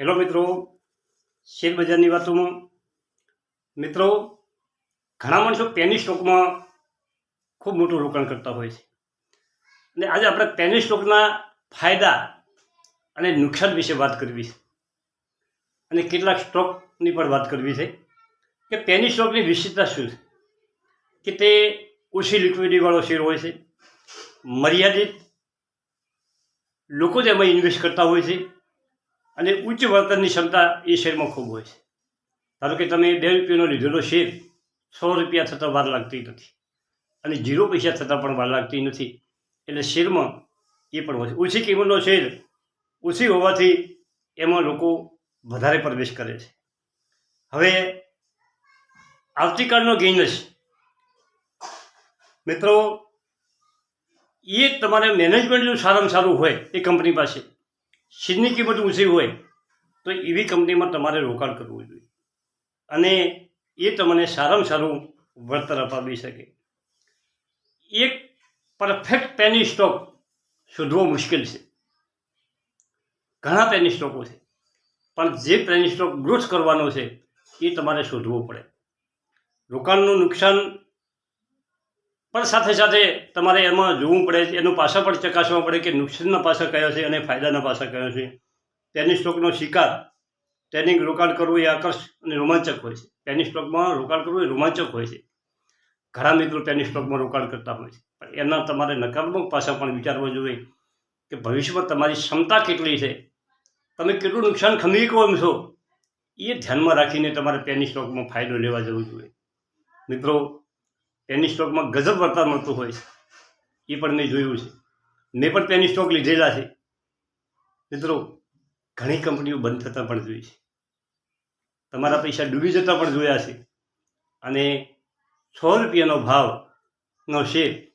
Hello મિત્રો, share બજારની વાતોમાં. મિત્રો, ઘણા માણસો પેની સ્ટોકમાં ખૂબ મોટું રોકાણ કરતા હોય છે. અને આજે આપણે પેની સ્ટોકના ફાયદા અને નુકસાન વિશે વાત કરવી છે. અને કેટલાક સ્ટોકની પણ વાત કરવી છે કે પેની સ્ટોકની વિશેષતા શું છે? કે તે ઓછી લિક્વિડિટીવાળો શેર હોય છે, મર્યાદિત લોકો જ એમાં ઇન્વેસ્ટ કરતા હોય છે અને ઉચ્ચ વળતરની ક્ષમતા એ શેરમાં ખૂબ હોય છે. ધારો કે તમે બે રૂપિયાનો લીધેલો શેર સો રૂપિયા થતાં વાર લાગતી નથી અને ઝીરો પૈસા થતાં પણ વાર લાગતી નથી એટલે શેરમાં એ પણ હોય છે. ઓછી કિંમતનો શેર ઓછી હોવાથી એમાં લોકો વધારે પ્રવેશ કરે છે. હવે આવતીકાલનો ગેઇનસ મિત્રો, એ તમારે મેનેજમેન્ટ જો સારામાં સારું હોય એ કંપની પાસે શેરની કિંમત ઊંચી હોય, તો એવી કંપનીમાં તમારે રોકાણ કરવું જોઈએ. અને એ તમને સારામાં સારું વળતર અપાવી શકે. એક પરફેક્ટ પેની સ્ટોક શોધવો મુશ્કેલ છે. ઘણા પેની સ્ટોકો છે. પણ જે પેની સ્ટોક ગ્રોથ કરવાનો છે, એ તમારે શોધવો પડે. રોકાણનું નુકસાન પણ સાથે સાથે તમારે એમાં જોવું પડે એનું પાસા પણ ચકાસવા પડે કે નુકસાનના પાસા કયો છે અને ફાયદાના પાસા કયો છે. ટેનિસ સ્ટોકનો શિકાર ટેનિંગ રોકાણ કરવું એ આકર્ષ અને રોમાંચક હોય છે. પેની સ્ટોકમાં રોકાણ કરવું એ રોમાંચક હોય છે. ઘણા મિત્રો પેની સ્ટોકમાં રોકાણ કરતા હોય છે. પણ એના તમારે નકારાત્મક પાસા પણ વિચારવા જોઈએ કે ભવિષ્યમાં તમારી ક્ષમતા કેટલી છે. તમે કેટલું નુકસાન ખમી કહો એમ છો? એ ધ્યાનમાં રાખીને તમારે પેની સ્ટોકમાં ફાયદો લેવા જવું જોઈએ. મિત્રો પેની સ્ટોકમાં ગજબ વળતર મળતું હોય છે. એ પણ મેં જોયું છે. મેં પણ પેની સ્ટોક લીધેલા છે. મિત્રો, ઘણી કંપનીઓ બંધ થતાં પણ જોઈ છે. તમારા પૈસા ડૂબી જતા પણ જોયા છે. અને સો રૂપિયાનો ભાવનો શેર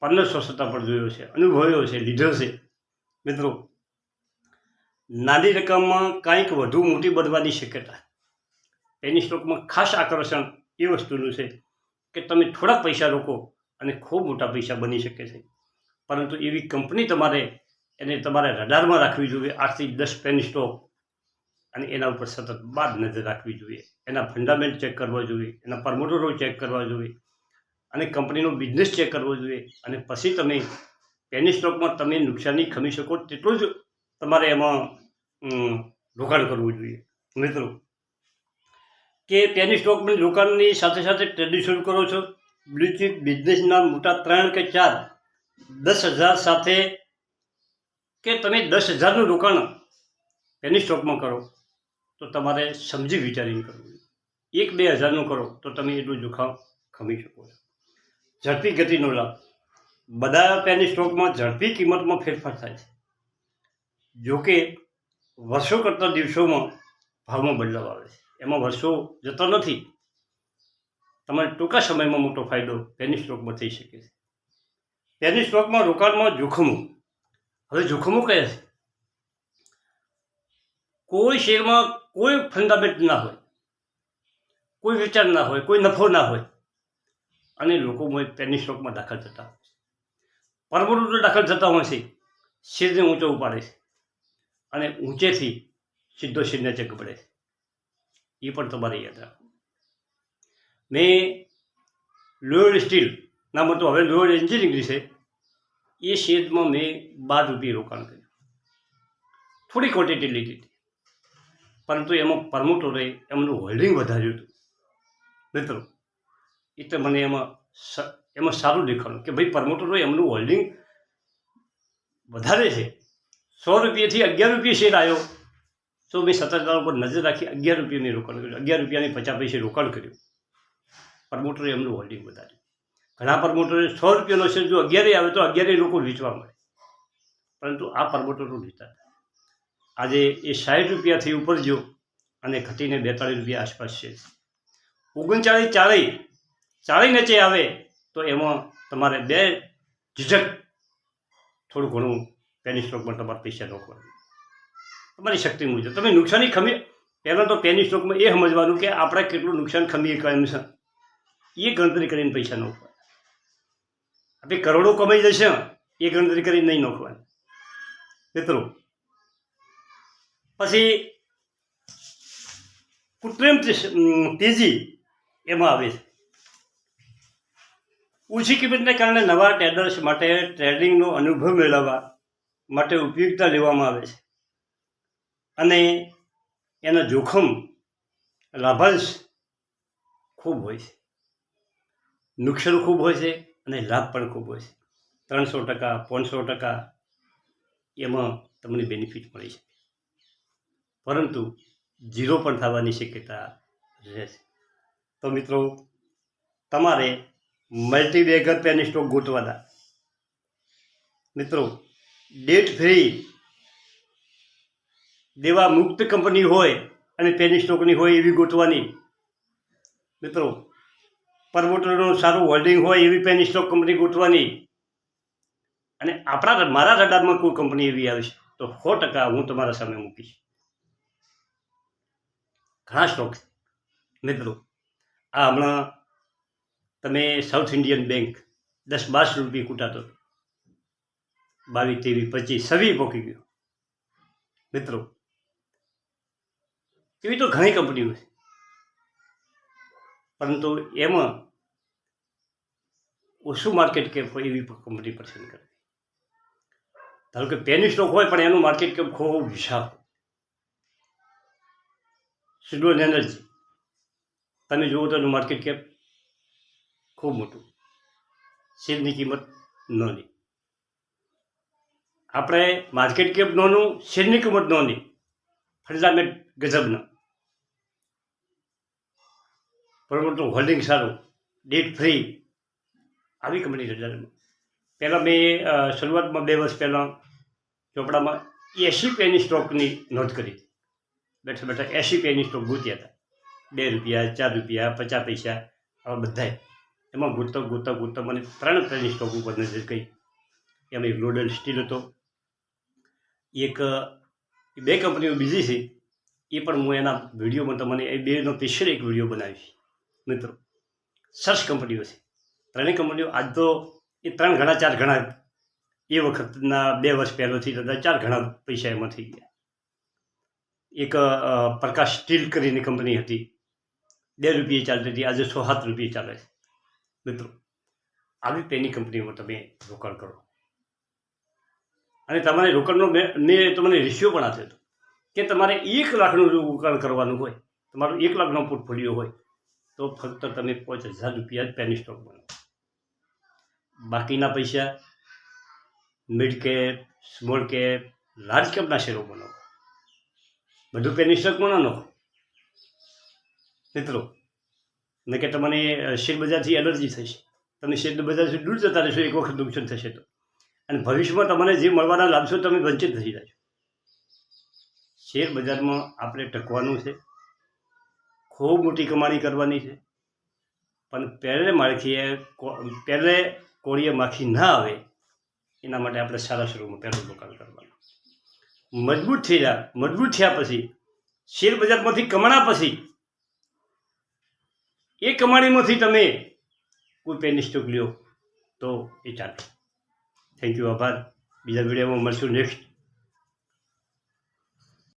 પંદરસો સત્તા પણ જોયો છે, અનુભવ્યો છે, લીધો છે. મિત્રો, નાની રકમમાં કાંઈક વધુ મોટી બનવાની શક્યતા. એની સ્ટોકમાં ખાસ આકર્ષણ એ વસ્તુનું છે. કે તમે થોડાક પૈસા રોકો અને ખૂબ મોટા પૈસા બની શકે છે. પરંતુ એવી કંપની તમારે એને તમારે રડારમાં રાખવી જોઈએ, આઠથી દસ પેન સ્ટોક અને એના ઉપર સતત બાદ નજર રાખવી જોઈએ. એના ફંડામેન્ટ ચેક કરવા જોઈએ, એના પ્રમોટરો ચેક કરવા જોઈએ અને કંપનીનો બિઝનેસ ચેક કરવો જોઈએ. અને પછી તમે પેની સ્ટોકમાં તમે નુકસાની ખમી શકો તેટલું જ તમારે એમાં રોકાણ કરવું જોઈએ. મિત્રો કે પેની સ્ટોકની દુકાનની સાથે સાથે ટ્રેડિંગ શરૂ કરો છો. બ્લુચિપ બિઝનેસના મોટા ત્રણ કે ચાર દસ હજાર સાથે કે તમે દસ હજારનું રોકાણ પેની સ્ટોકમાં કરો, તો તમારે સમજી વિચારીને કરવું એક બે હજારનું કરો, તો તમે એટલું જોખમ ખમી શકો છો. ઝડપી ગતિનો લાભ. બધા પેની સ્ટોકમાં ઝડપી કિંમતમાં ફેરફાર થાય છે. જોકે વર્ષો કરતાં દિવસોમાં ભાવમાં બદલાવ આવે છે. એમાં વર્ષો જતો નથી. તમારે ટૂંકા સમયમાં મોટો ફાયદો પેની સ્ટોકમાં થઈ શકે છે. પેની સ્ટોકમાં રોકાણમાં જોખમો. હવે જોખમો કયા છે? કોઈ શેરમાં કોઈ ફંડામેન્ટ ના હોય, કોઈ વિચાર ના હોય, કોઈ નફો ના હોય, અને લોકો પેની સ્ટોકમાં દાખલ થતા હોય છે. પરમોટો દાખલ થતા હોય છે, શેરને ઊંચો ઉપાડે છે, અને ઊંચેથી સીધો શેરને ચેક પડે છે. એ પણ તમારે યાદ રાખવું મેં લોયડ સ્ટીલ નામ હતું હવે લોયડ એન્જિનિયરિંગ છે, એ શેરમાં મેં બાર રૂપિયા રોકાણ કર્યું. થોડી ક્વોન્ટિટી લીધી હતી. પરંતુ એમાં પરમોટરે એમનું હોલ્ડિંગ વધાર્યું હતું. મિત્રો એટલે મને એમાં એમાં સારું દેખાણું કે ભાઈ પરમોટરો એમનું હોલ્ડિંગ વધારે છે. સો રૂપિયાથી અગિયાર રૂપિયા શેર આવ્યો. તો મેં સત્તર ઉપર નજર રાખી અગિયાર રૂપિયાની રોકાણ કર્યું. અગિયાર રૂપિયાની પચાસ પૈસે રોકાણ કર્યું. પ્રમોટરે એમનું હોલ્ડિંગ વધાર્યું. ઘણા પ્રમોટરે સો રૂપિયાનો શેર જો અગિયારે આવે તો અગિયારે લોકો વેચવા મળે. પરંતુ આ પ્રમોટરો લેતા આજે એ સાઠ રૂપિયાથી ઉપર જો અને ઘટીને બેતાળીસ રૂપિયા આસપાસ છે. ઓગણચાળીસ ચાળી ચાળી નીચે આવે તો એમાં તમારે બે ઝીઝક થોડું ઘણું પેની સ્ટોકમાં તમારે પૈસા રોકવાનું તમારી શક્તિ મુજબ તમે નુકસાની ખમી પહેલાં તો પેની સ્ટોકમાં એ સમજવાનું કે આપણે કેટલું નુકસાન ખમીએ કેમ છે એ ગણતરી કરીને પૈસા નાખવાના. આપણે કરોડો કમાઈ જશે, એ ગણતરી કરીને નહીં નાખવાની. મિત્રો, પછી કૃત્રિમ તેજી એમાં આવે છે. ઓછી કિંમતને કારણે નવા ટ્રેડર્સ માટે ટ્રેડિંગનો અનુભવ મેળવવા માટે ઉપયોગિતા લેવામાં આવે છે. અને એના જોખમ, લાભાંશ ખૂબ હોય છે. નુકસાન ખૂબ હોય છે અને લાભ પણ ખૂબ હોય છે. ત્રણસો ટકા, પાંચસો ટકા એમાં તમને બેનિફિટ મળી શકે. પરંતુ ઝીરો પણ થવાની શક્યતા રહેશે તો મિત્રો, તમારે મલ્ટીબેગર પેની સ્ટોક ગોતવાના. મિત્રો ડેટ ફ્રી દેવા મુક્ત કંપની હોય અને પેની સ્ટોકની હોય એવી ગોઠવાની મિત્રો, પરમોટરનું સારું હોલ્ડિંગ હોય એવી પેની સ્ટોક કંપની ગોઠવાની અને આપણા મારા રડારમાં કોઈ કંપની એવી આવશે તો સો ટકા હું તમારા સામે મૂકીશ. ઘણા સ્ટોક મિત્રો, આ હમણાં તમે સાઉથ ઇન્ડિયન બેંક દસ બાર રૂપિયા કૂટાતો બાવીસ, ત્રેવીસ, પચીસ સવી પોકી ગયો. મિત્રો એવી તો ઘણી કંપનીઓ છે. પરંતુ એમાં ઓછું માર્કેટ કેપ હોય એવી કંપની પસંદ કરે ધારો કે પેની સ્ટોક હોય પણ એનું માર્કેટ કેપ ખૂબ વિશાળ સિડોન એનર્જી તમે જુઓ તો એનું માર્કેટ કેપ ખૂબ મોટું. શેરની કિંમત નોની આપણે માર્કેટ કેપ નોનું શેરની કિંમત નાની ફંડામેન્ટ ગજબના. બરોબર તો હોલ્ડિંગ સારું ડેટ ફ્રી આવી કંપની છે પહેલાં મેં શરૂઆતમાં બે વર્ષ પહેલાં ચોપડામાં એંશી પેની સ્ટોકની નોંધ કરી. બેઠા બેઠા એંશી પેની સ્ટોક ગૂંચ્યા હતા. બે રૂપિયા, ચાર રૂપિયા, પચાસ પૈસા, આવા બધાય. એમાં ગૂંચતો ગૂંચતો ગૂંચતો મને ત્રણ પેની સ્ટોક ઉપર નજર ગઈ. એમાં એક લોડલ સ્ટીલ હતો. એક બે કંપનીઓ બીજી છે. એ પણ હું એના વિડીયોમાં તમને, એ બેનો સ્પેશિયલ એક વીડિયો બનાવીશ. મિત્રો. સરસ કંપનીઓ છે. ત્રણેય કંપનીઓ આજ તો એ ત્રણ ઘણા ચાર ઘણા એ વખતના બે વર્ષ પહેલોથી થતા ચાર ઘણા પૈસા એમાં થઈ ગયા. એક પ્રકાશ સ્ટીલ કરીને કંપની હતી. બે રૂપિયે ચાલતી હતી. આજે સો સાત રૂપિયે ચાલે છે. મિત્રો, આવી પેની કંપનીમાં તમે રોકાણ કરો. અને તમારે રોકાણનો મેં તમને રેશિયો પણ આપ્યો હતો કે તમારે એક લાખનું રોકાણ કરવાનું હોય, તમારું એક લાખનો પોર્ટફોલિયો હોય તો ફક્ત તમે પાંચ હજાર રૂપિયા જ પેની સ્ટોક બનો બાકીના પૈસા mid cap small cap large કેપના શેરો બનાવો. બધું પેની સ્ટોક બનાવો. મિત્રો ને કે તમને શેર બજારથી એલર્જી થશે. તમે શેર બજારથી દૂર જતા રહેશો, એક વખત નુકસાન થશે તો. અને ભવિષ્યમાં તમને જે મળવાના લાભશો તમે વંચિત થઈ જશો શેર બજારમાં આપણે ટકવાનું છે. ખૂબ મોટી કમાણી કરવાની છે. પણ પહેલે માળખીએ પહેલે કોળીએ માખી ના આવે, એના માટે આપણે સારા શરૂમાં પહેલું રોકાણ કરવાનું. મજબૂત થઈ જાય મજબૂત થયા પછી, શેર બજારમાંથી કમાણા પછી, એ કમાણીમાંથી તમે કોઈ પેની સ્ટોક લ્યો તો એ ચાલે. થેન્ક યુ આભાર. બીજા વિડીયોમાં મળશું નેક્સ્ટ